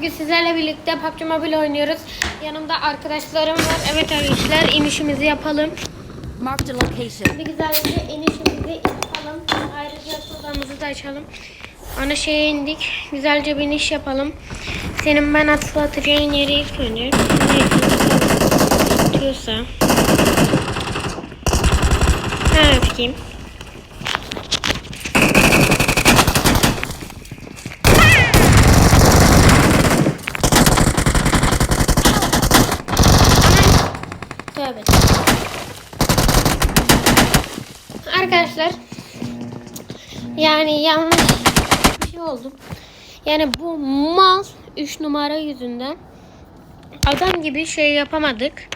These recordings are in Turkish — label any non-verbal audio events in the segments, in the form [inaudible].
Bugün sizlerle birlikte PUBG Mobile oynuyoruz. Yanımda arkadaşlarım var. Evet arkadaşlar inişimizi yapalım. Marked a location. Bir güzelce inişimizi yapalım. Ayrıca sodamızı da açalım. Ana şeye indik. Güzelce bir iniş yapalım. Senin ben atlatacağın yeri ilk önce. Tutuyorsa. Ha bakayım. Arkadaşlar yani yanlış bir şey oldu. Yani bu mal 3 numara yüzünden adam gibi şey yapamadık.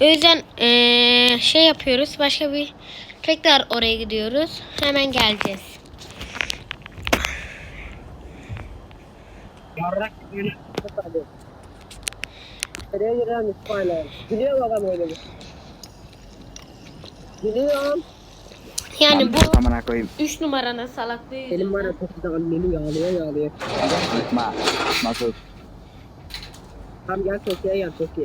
O yüzden eee, şey yapıyoruz. Başka bir tekrar oraya gidiyoruz. Hemen geleceğiz. Yarrak. Hadi. Nereye girelim İsmail'e? Biliyor adam öyle bir. Biliyorum. Yani bu Amına koyayım. 3 numaranın salaklığı yüzünden. var ya güzel annemi yağlıyor yağlıyor. Sıkma. Nasıl? Tam gel Tokyo'ya gel Tokyo.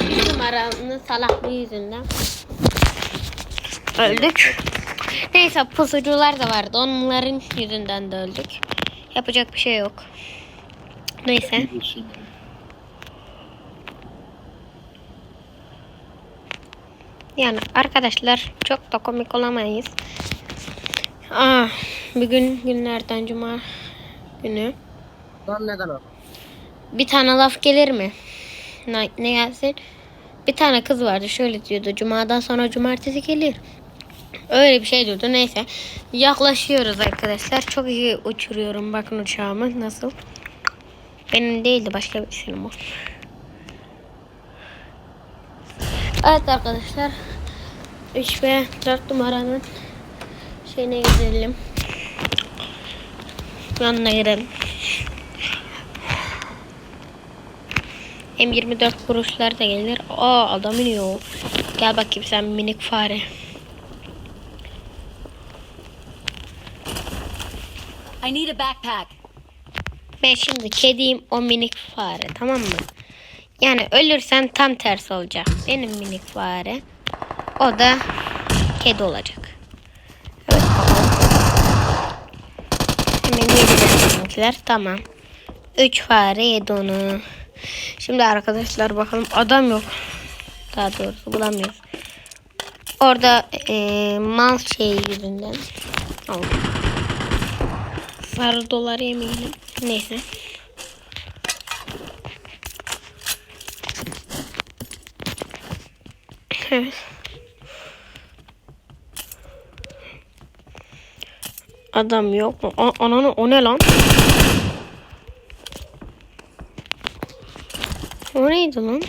3 numaranın salaklığı yüzünden. Öldük. Neyse pusucular da vardı. Onların yüzünden de öldük. Yapacak bir şey yok. Neyse. Yani arkadaşlar çok da komik olamayız. Aa, bugün günlerden cuma günü. Lan neden o? Bir tane laf gelir mi? Ne, ne gelsin? Bir tane kız vardı şöyle diyordu. Cumadan sonra cumartesi gelir. Öyle bir şey diyordu. Neyse. Yaklaşıyoruz arkadaşlar. Çok iyi uçuruyorum. Bakın uçağımı nasıl. Benim değildi başka birisinin bu. Evet arkadaşlar. 3 ve 4 numaranın şeyine gidelim. Yanına girelim. M24 kuruşlar da gelir. Aa adam iniyor. Gel bakayım sen minik fare. I need a backpack. Ben şimdi kediyim o minik fare tamam mı? Yani ölürsen tam tersi olacak. Benim minik fare. O da kedi olacak. Evet. Hemen yediler. Tamam. Üç fare yedi onu. Şimdi arkadaşlar bakalım adam yok. Daha doğrusu bulamıyoruz. Orada eee mal şeyi yüzünden. Al. Sarı dolar yemeyelim. Neyse. Evet. Adam yok mu? A- ananı o ne lan? O neydi lan?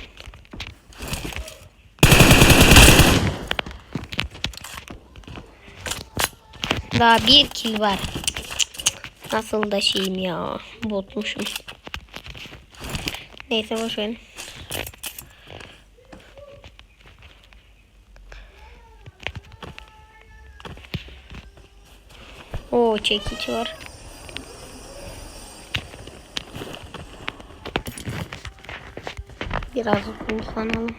Daha bir kill var. Nasıl da şeyim ya. Botmuşum. Neyse boş Oo çekiç var. Biraz kullanalım.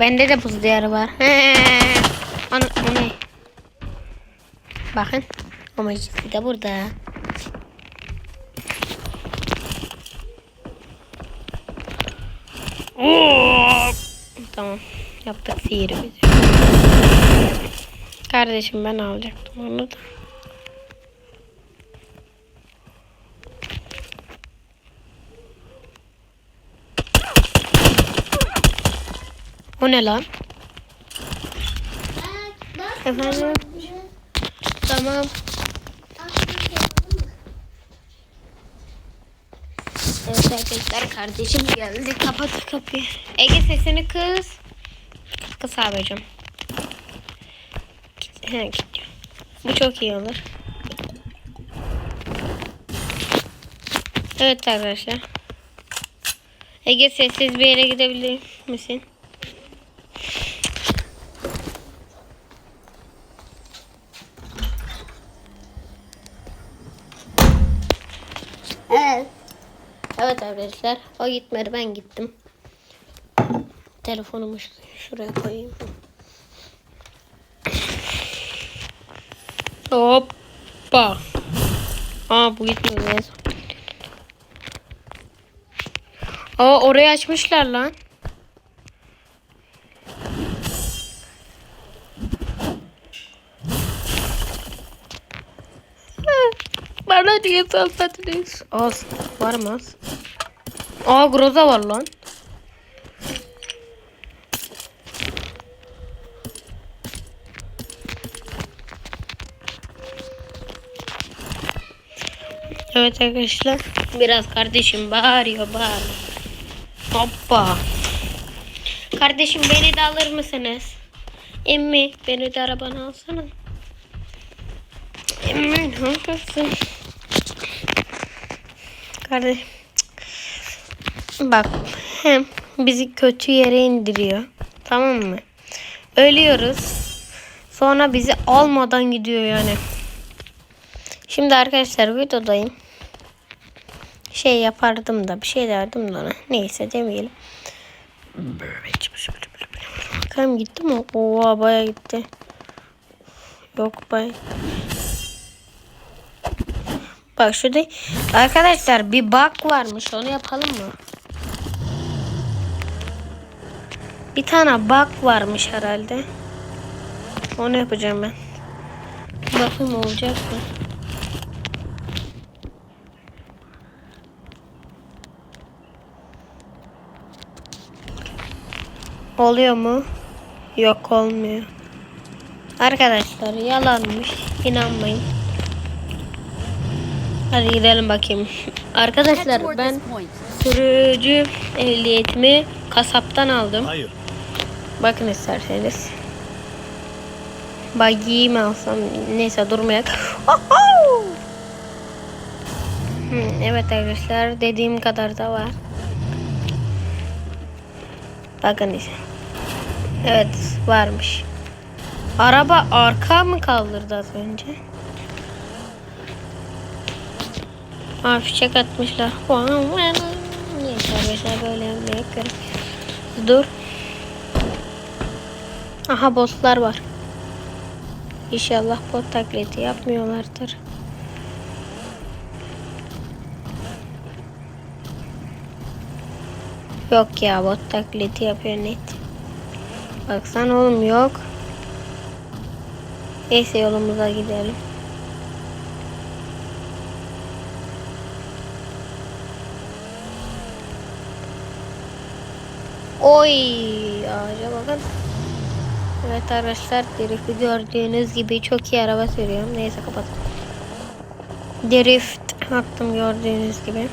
Bende de buz diyarı var. Ana, o ne? Bakın. Amacısı da burada. Oo! Tamam. Yaptık sihirimizi. Kardeşim ben alacaktım onu da. O ne lan? Efendim? Tamam. Evet arkadaşlar kardeşim geldi. Kapat kapıyı. Ege sesini kız. Kız abicim. He gidiyor. Bu çok iyi olur. Evet arkadaşlar. Ege sessiz bir yere gidebilir misin? Evet. Evet arkadaşlar o gitmedi ben gittim. Telefonumu şuraya koyayım. Hoppa. Aa bu en son. Aa orayı açmışlar lan. Bana niye salladınız? Az. Var mı az? Aa groza var lan. Evet arkadaşlar. Biraz kardeşim bağırıyor bağırıyor. Hoppa. Kardeşim beni de alır mısınız? Emmi beni de arabana alsana. Emmi ne yapıyorsun? Kardeş. Bak hem bizi kötü yere indiriyor. Tamam mı? Ölüyoruz. Sonra bizi almadan gidiyor yani. Şimdi arkadaşlar videodayım. Şey yapardım da bir şey derdim de ona. Neyse demeyelim. Bakalım gitti mi? Oha baya gitti. Yok baya. Bak şurada arkadaşlar bir bug varmış onu yapalım mı? Bir tane bug varmış herhalde. Onu yapacağım ben. Bakayım olacak mı? Oluyor mu? Yok olmuyor. Arkadaşlar yalanmış. İnanmayın. Hadi gidelim bakayım. Arkadaşlar ben sürücü ehliyetimi kasaptan aldım. Hayır. Bakın isterseniz. Buggy'yi mi alsam? Neyse durmayak. [laughs] Evet arkadaşlar dediğim kadar da var. Bakın işte. Evet varmış. Araba arka mı kaldırdı az önce? Aa fişek atmışlar. Neyse arkadaşlar böyle yapmaya gerek. Dur. Aha bosslar var. İnşallah bot taklidi yapmıyorlardır. Yok ya bot taklidi yapıyor net. Baksan oğlum yok. Neyse yolumuza gidelim. Oy ağaca bakın. Evet arkadaşlar Drift'i gördüğünüz gibi çok iyi araba sürüyorum. Neyse kapat. Drift attım gördüğünüz gibi.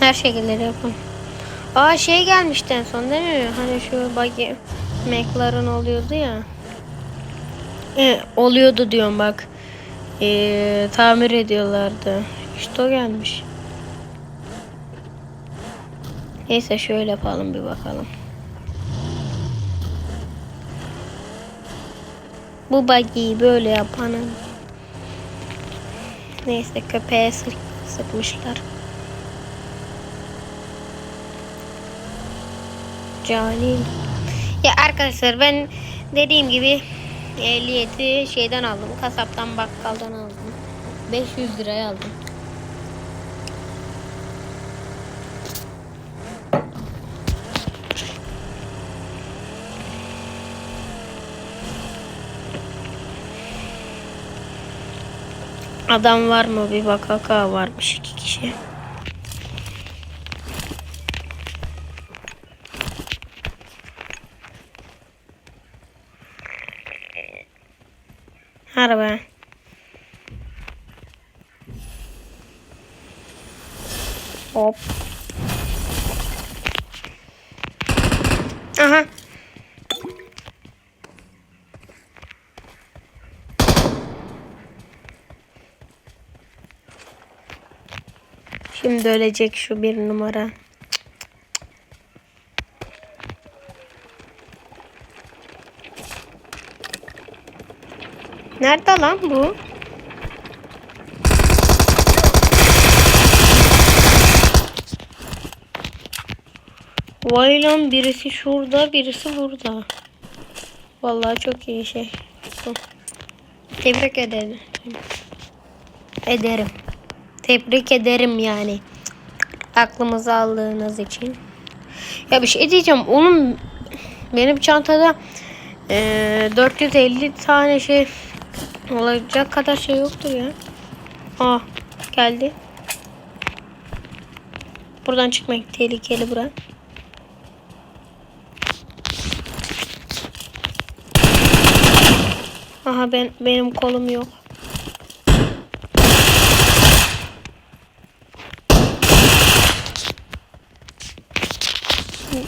Her şekilde yapın. Aa şey gelmişti en son değil mi? Hani şu buggy McLaren oluyordu ya. E, oluyordu diyorum bak. E, tamir ediyorlardı. İşte o gelmiş. Neyse şöyle yapalım bir bakalım. Bu buggy'yi böyle yapanın neyse köpeğe sık, sıkmışlar. Cani. Ya arkadaşlar ben dediğim gibi ehliyeti şeyden aldım. Kasaptan bakkaldan aldım. 500 liraya aldım. Adam var mı bir bak kaka varmış iki kişi. Araba. Hop. Aha. Şimdi ölecek şu bir numara. Nerede lan bu? Vay lan birisi şurada birisi burada. Vallahi çok iyi şey. Tebrik ederim. Ederim. Tebrik ederim yani. Aklımızı aldığınız için. Ya bir şey diyeceğim. Onun benim çantada e, 450 tane şey olacak kadar şey yoktur ya. Aa geldi. Buradan çıkmak tehlikeli bura. Aha ben benim kolum yok.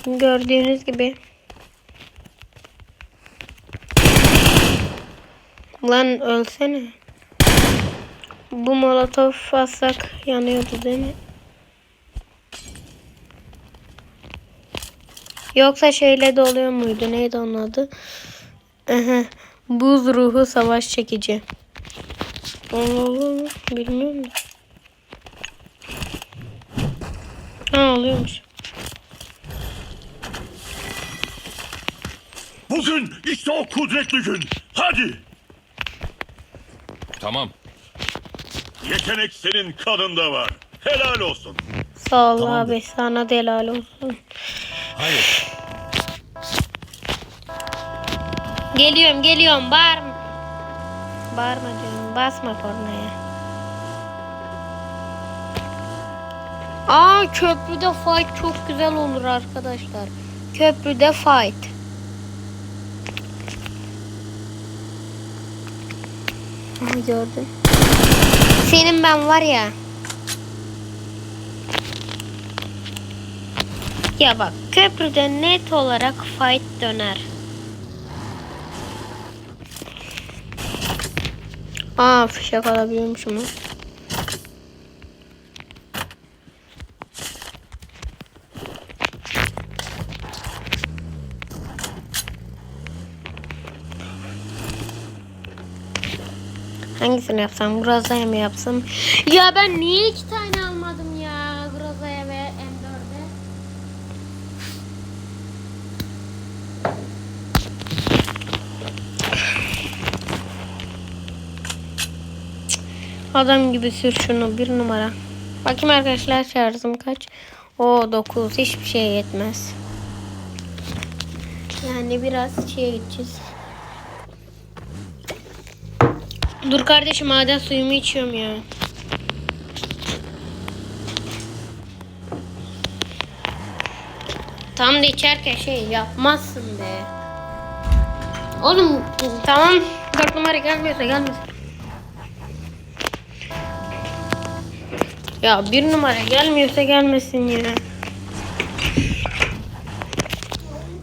Gördüğünüz gibi. Lan ölsene. Bu molotof atsak yanıyordu değil mi? Yoksa şeyle de oluyor muydu? Neydi onun adı? Buz ruhu savaş çekici. Allah. Bilmiyorum. da. Ha oluyormuş. Bugün işte o kudretli gün. Hadi. Tamam. Yetenek senin kanında var. Helal olsun. Sağ ol abi. Sana delal olsun. Hayır. Geliyorum geliyorum. Bağırma. Bağırma diyorum. Basma kornaya. Aa köprüde fight çok güzel olur arkadaşlar. Köprüde fight. Aha gördün. Senin ben var ya. Ya bak köprüde net olarak fight döner. Aa fişek alabiliyormuşum. ha. Hangisini yapsam? Groza'ya mı yapsam? Ya ben niye iki tane almadım ya? Groza'ya ve M4'e. Adam gibi sür şunu bir numara. Bakayım arkadaşlar şarjım kaç? O 9 hiçbir şey yetmez. Yani biraz şeye gideceğiz. Dur kardeşim maden suyumu içiyorum ya. Tam da içerken şey yapmazsın be. Oğlum tamam 4 numara gelmiyorsa gelmesin. Ya bir numara gelmiyorsa gelmesin ya.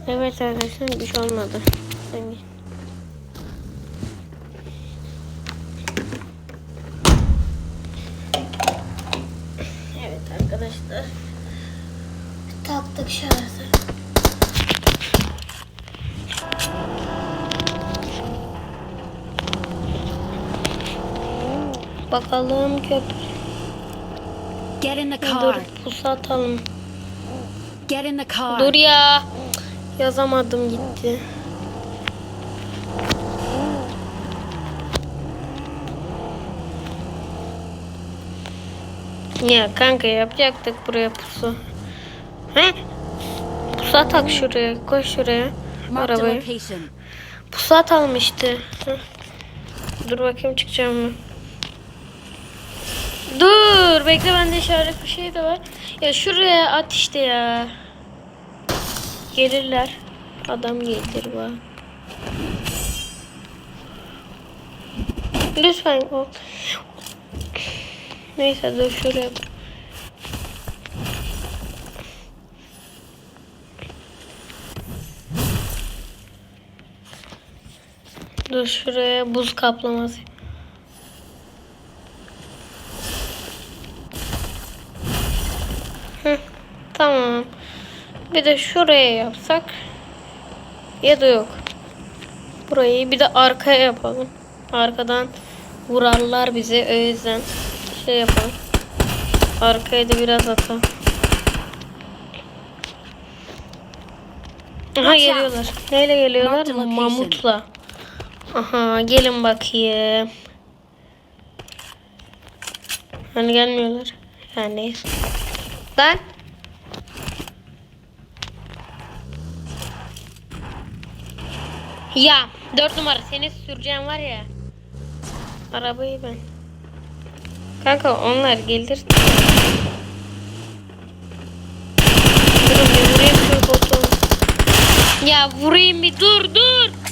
Evet arkadaşlar bir şey olmadı. Sen git. Evet arkadaşlar. Taktık şarjı. Bakalım köprü. Get in the Dur car. pusu atalım. Get in the car. Dur ya. Yazamadım gitti. Ya kanka yapacaktık buraya pusu. He? Pusu atak şuraya. Koy şuraya. Arabayı. işte. Heh. Dur bakayım çıkacağım mı? Dur bekle bende işaret bir şey de var. Ya şuraya at işte ya. Gelirler. Adam gelir bak. Lütfen o. Neyse dur şuraya. Dur şuraya buz kaplaması. Hı, tamam. Bir de şuraya yapsak. Ya da yok. Burayı bir de arkaya yapalım. Arkadan vurarlar bizi. O yüzden şey yapalım. Arkaya da biraz atalım. Aha geliyorlar. Neyle geliyorlar? Mamutla. Aha gelin bakayım. Hani gelmiyorlar. Yani. Lan. Ya dört numara seni süreceğim var ya. Arabayı ben. Kanka onlar gelir. Durun bir vurayım şu botu. Ya vurayım bir dur dur.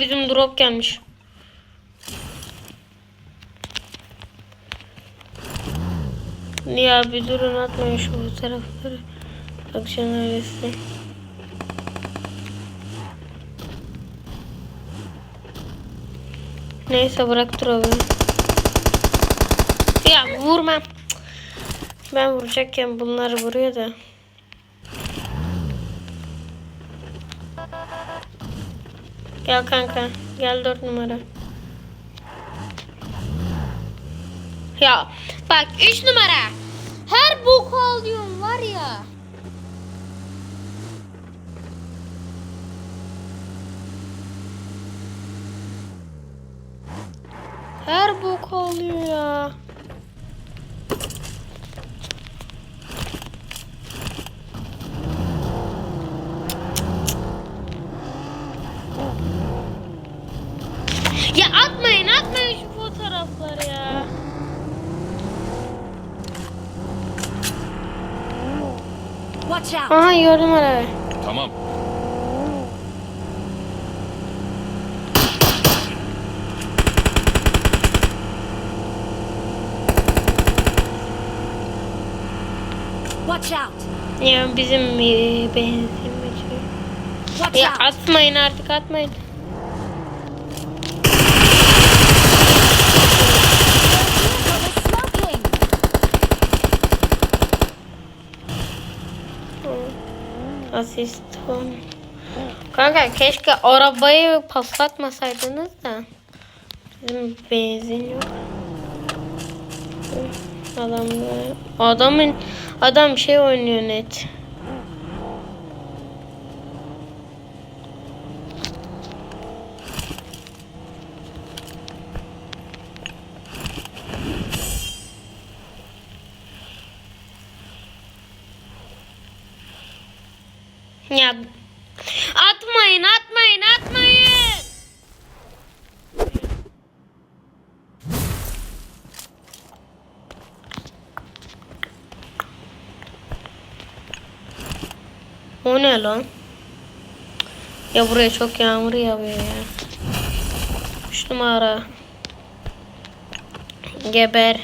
Bizim drop gelmiş. Ya bir durun atmayın şu tarafları. Akşam öylesi. Neyse bırak drop'u. Ya vurma. Ben vuracakken bunlar vuruyor da. Gel kanka. Gel dört numara. Ya bak üç numara. Her boku alıyorum var ya. Her boku alıyor. Ya atmayın atmayın şu fotoğrafları ya. Watch out. Aha gördüm arabayı. Tamam. Watch out. Ya bizim benzinmeci. Watch Ya atmayın artık atmayın. Asist on. Kanka keşke arabayı patlatmasaydınız da. Bizim benzin yok. Adam adamın adam şey oynuyor net. Ya atmayın atmayın atmayın. O ne lan? Ya buraya çok yağmur yağıyor ya. Üç numara. Geber.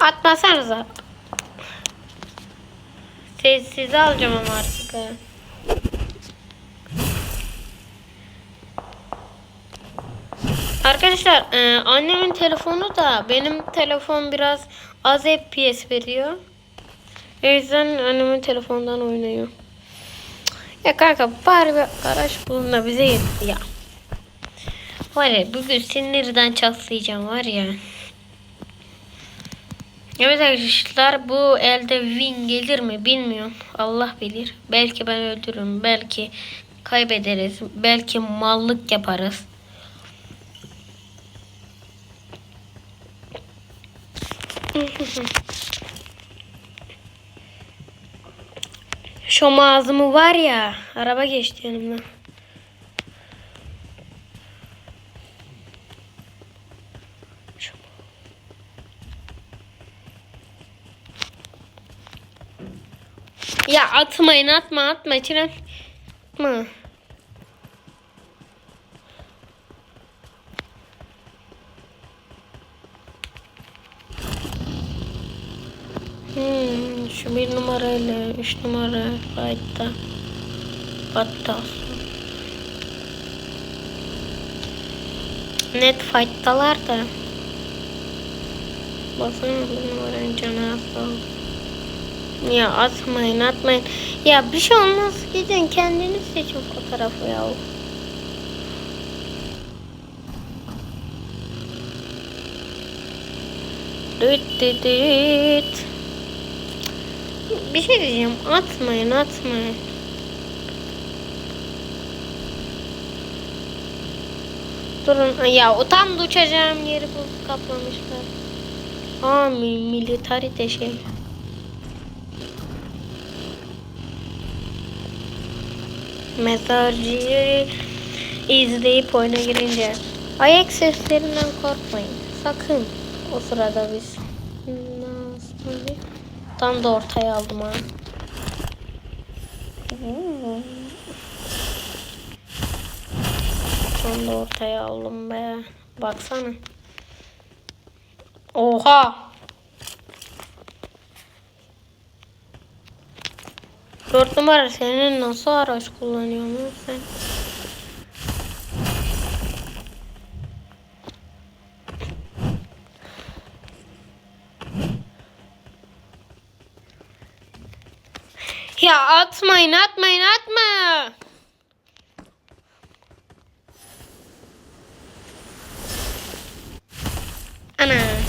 Atmasanıza. Sessiz alacağım ama artık. Arkadaşlar e, annemin telefonu da benim telefon biraz az FPS veriyor. O yüzden annemin telefondan oynuyor. Ya kanka bari bir araç bulun da bize yetti ya. Var ya bugün sinirden çatlayacağım var ya. Evet arkadaşlar bu elde win gelir mi bilmiyorum. Allah bilir. Belki ben öldürürüm. Belki kaybederiz. Belki mallık yaparız. [laughs] Şu ağzımı var ya. Araba geçti yanımdan. Ya atmayın atma atma içine atma. Hmm. Şu bir numarayla üç numara hatta hatta net fight'talar da Baksana bir numaranın canı az. Ya atmayın atmayın. Ya bir şey olmaz gidin kendiniz seçin fotoğrafı ya. Düt düt düt. Bir şey diyeceğim. Atmayın atmayın. Durun. Ya o tam uçacağım yeri bulup kaplamışlar. Aa mi, militarite şey. Mesajı izleyip oyuna girince ayak seslerinden korkmayın. Sakın o sırada biz. Nasıl Tam da ortaya aldım ha. Tam da ortaya aldım be. Baksana. Oha. Dört numara senin nasıl araç kullanıyorsun lan sen? Ya atmayın atmayın atma. Ana.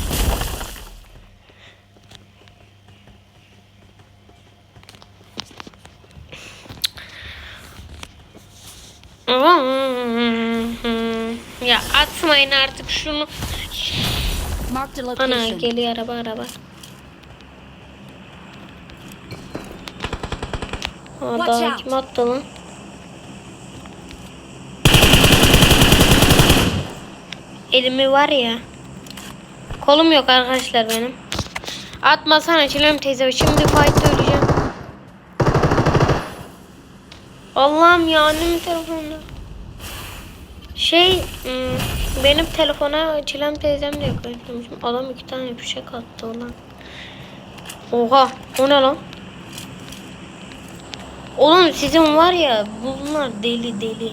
Ya atmayın artık şunu. Ana geliyor araba araba. Out. kim attı lan? Elimi var ya. Kolum yok arkadaşlar benim. Atmasana Çilem teyze. Şimdi fight'ta öleceğim. Allah'ım ya annemin telefonunda. Şey hmm, benim telefona Çilem teyzem de yaklaştırmışım. Adam iki tane fişek attı ulan. Oha o ne lan? Oğlum sizin var ya bunlar deli deli.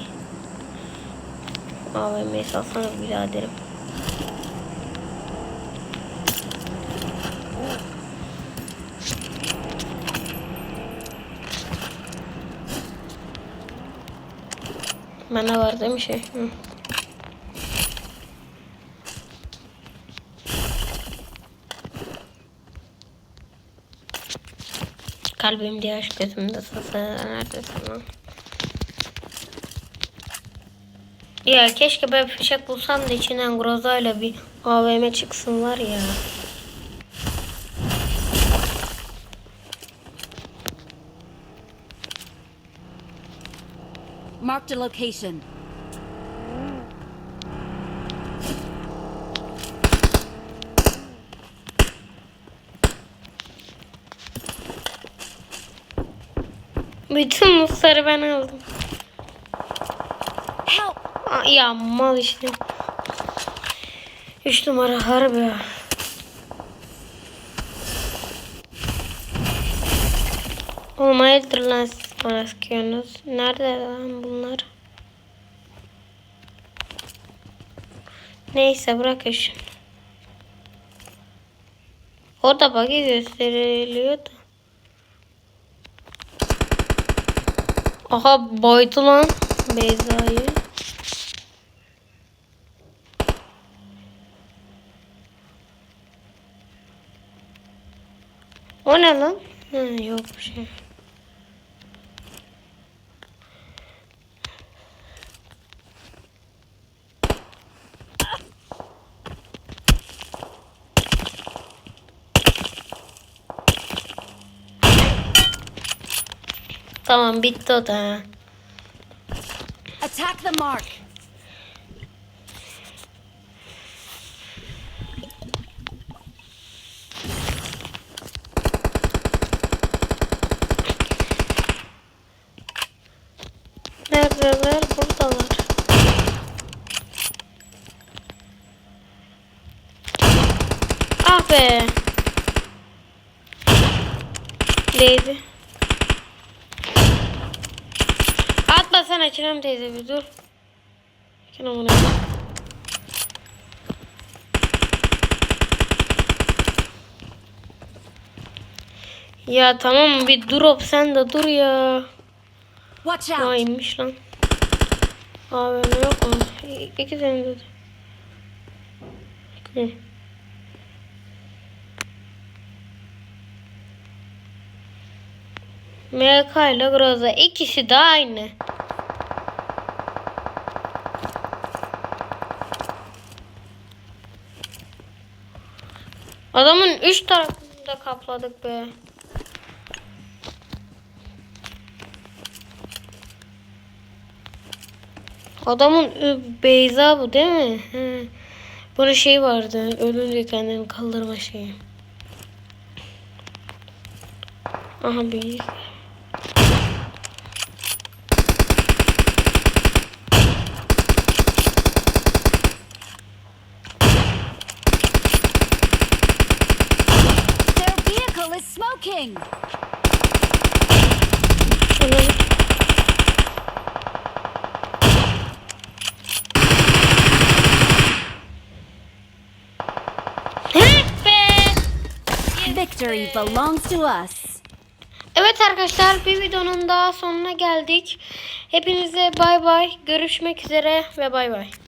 AVM'yi salsana biraderim. Bende var değil mi şey? Hı. Kalbim diye aşk gözümde sızı. Neredesin lan? Ya keşke böyle fişek bulsam da içinden grozayla bir AVM çıksın var ya. Marked a location. Bütün musları ben aldım. Help! Ya mal işte. Üç numara harbi. Hayırdır lan sıkıyorsunuz? Nerede lan bunlar? Neyse bırakın şunu. O da bug'i gösteriliyor da. Aha boydu lan Beyza'yı. O ne lan? Ha, yok bir şey. Tamam bitti o da. Attack the mark. Neredeler? Buradalar. Ah be. teyze. Atma sana Çinem teyze bir dur. Çinem bunu. Ya tamam bir drop sen de dur ya. Watch out! Aymış lan. Abi yok mu? İki tane dedi. İki. MK ile Groza ikisi de aynı. Adamın üç tarafını da kapladık be. Adamın ı, Beyza bu değil mi? He. Bunun şey vardı. Ölünce kendini kaldırma şeyi. Aha bir. Be! Victory belongs to us. Evet arkadaşlar bir videonun daha sonuna geldik. Hepinize bay bay. Görüşmek üzere ve bay bay.